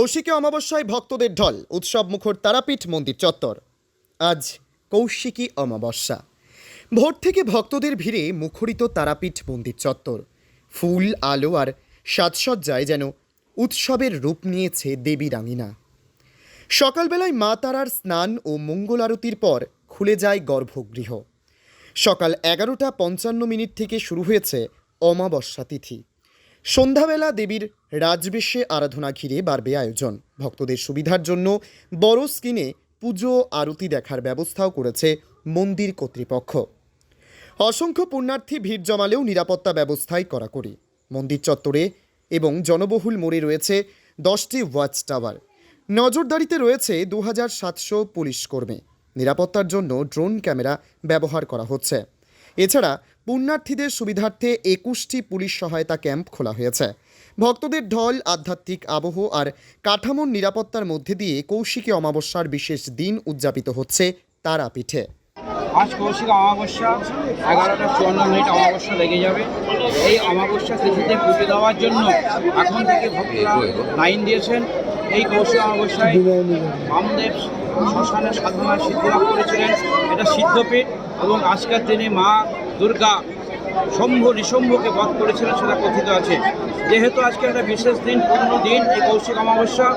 কৌশিকী অমাবস্যায় ভক্তদের ঢল, উৎসব মুখর তারাপীঠ, মন্দির চত্বর। আজ কৌশিকী অমাবস্যা। ভোর থেকে ভক্তদের ভিড়ে মুখরিত তারাপীঠ, মন্দির চত্বর। ফুল, আলো আর সাজসজ্জায় যেন উৎসবের রূপ নিয়েছে দেবী রাঙিনা সকালবেলায় মা তারার স্নান ও মঙ্গল আরতির পর খুলে যায় গর্ভগৃহ। সকাল এগারোটা পঞ্চান্ন মিনিট থেকে শুরু হয়েছে অমাবস্যা তিথি। সন্ধ্যাবেলা দেবীর রাজবেশে আরাধনা ঘিরে বাড়বে আয়োজন। ভক্তদের সুবিধার জন্য বড় স্ক্রিনে পুজো, আরতি দেখার ব্যবস্থাও করেছে মন্দির কর্তৃপক্ষ। অসংখ্য পুণ্যার্থী ভিড় জমালেও নিরাপত্তা ব্যবস্থাই কড়াকড়ি। মন্দির চত্বরে এবং জনবহুল মোড়ে রয়েছে দশটি ওয়াচ টাওয়ার। নজরদারিতে রয়েছে দু হাজার সাতশো পুলিশ কর্মী। নিরাপত্তার জন্য ড্রোন ক্যামেরা ব্যবহার করা হচ্ছে। এছাড়া পুণ্যার্থীদের সুবিধার্থে একুশটি পুলিশ সহায়তা ক্যাম্প খোলা হয়েছে। ভক্তদের ঢল, আধ্যাত্মিক আবহ আর কাঠামোর নিরাপত্তার মধ্যে দিয়ে কৌশিকী অমাবস্যার বিশেষ দিন উদযাপিত হচ্ছে তারাপীঠে। আজ কৌশিক অমাবস্যা, এগারোটা চুয়ান্ন মিনিট অমাবস্যা লেগে যাবে। এই অমাবস্যা তিথিতে পুজো দেওয়ার জন্য এখন থেকে ভক্তরা লাইন দিয়েছেন। এই কৌশিক অমাবস্যায় বামদেব শ্মশানে সাধনায় সিদ্ধিলাভ করেছিলেন। এটা সিদ্ধপীঠ এবং আজকের দিনে মা দুর্গা শম্ভ নিশম্ভুকে বধ করেছিলেন সেটা কথিত আছে। যেহেতু আজকে একটা বিশেষ দিন, পূর্ণ দিন, এই কৌশিক অমাবস্যা,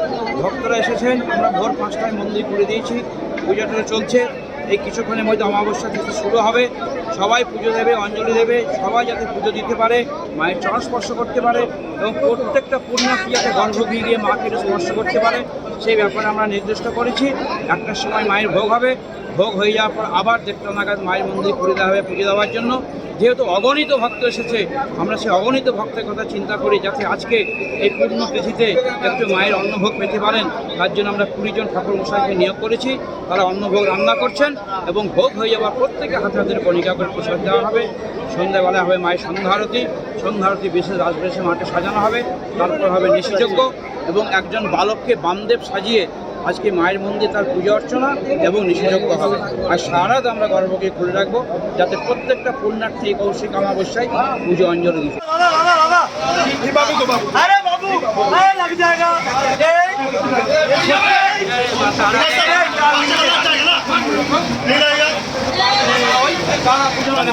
ভক্তরা এসেছেন, আমরা ভোর পাঁচটায় মন্দির করে দিয়েছি, পূজাটা চলছে। এই কিছুক্ষণের মধ্যে অমাবস্যা তিথি শুরু হবে, সবাই পুজো দেবে, অঞ্জলি দেবে, সবাই যাতে পুজো দিতে পারে, মায়ের চরণ স্পর্শ করতে পারে এবং প্রত্যেকটা পুণ্যার্থী যাতে গর্ভগৃহে গিয়ে মাকে স্পর্শ করতে পারে। সেই ব্যাপারে আমরা নির্দিষ্ট করেছি। একটার সময় মায়ের ভোগ হবে। ভোগ হয়ে যাওয়ার পর আবার দেড়টা নাগাদ মায়ের মন্দির করে দেওয়া হবে পুজো দেওয়ার জন্য। যেহেতু অগণিত ভক্ত এসেছে, আমরা সেই অগণিত ভক্তের কথা চিন্তা করি যাতে আজকে এই পূর্ণ তিথিতে একটু মায়ের অন্নভোগ পেতে পারেন। তার জন্য আমরা কুড়িজন ঠাকুর মশাইকে নিয়োগ করেছি। তারা অন্নভোগ রান্না করছেন এবং ভোগ হয়ে যাওয়ার প্রত্যেকে হাতে হাতের কণিকা করে প্রসাদ দেওয়া হবে। সন্ধ্যাবেলা হবে মায়ের সন্ধ্যা আরতি সন্ধ্যা আরতি বিশেষ রাজবেশে মাকে সাজানো হবে। তারপর হবে নিশিযজ্ঞ। এবং একজন বালককে বামদেব সাজিয়ে আজকে মায়ের মন্দিরে তার পূজা অর্চনা এবং নিষেধজ্ঞ হবে আর সারাত আমরা গর্ভকে খুলে রাখব যাতে প্রত্যেকটা পুণ্যার্থী কৌশিক অমাবস্যায় পুজো অঞ্জলি দিতে আরে বাবু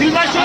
দিলবাসী।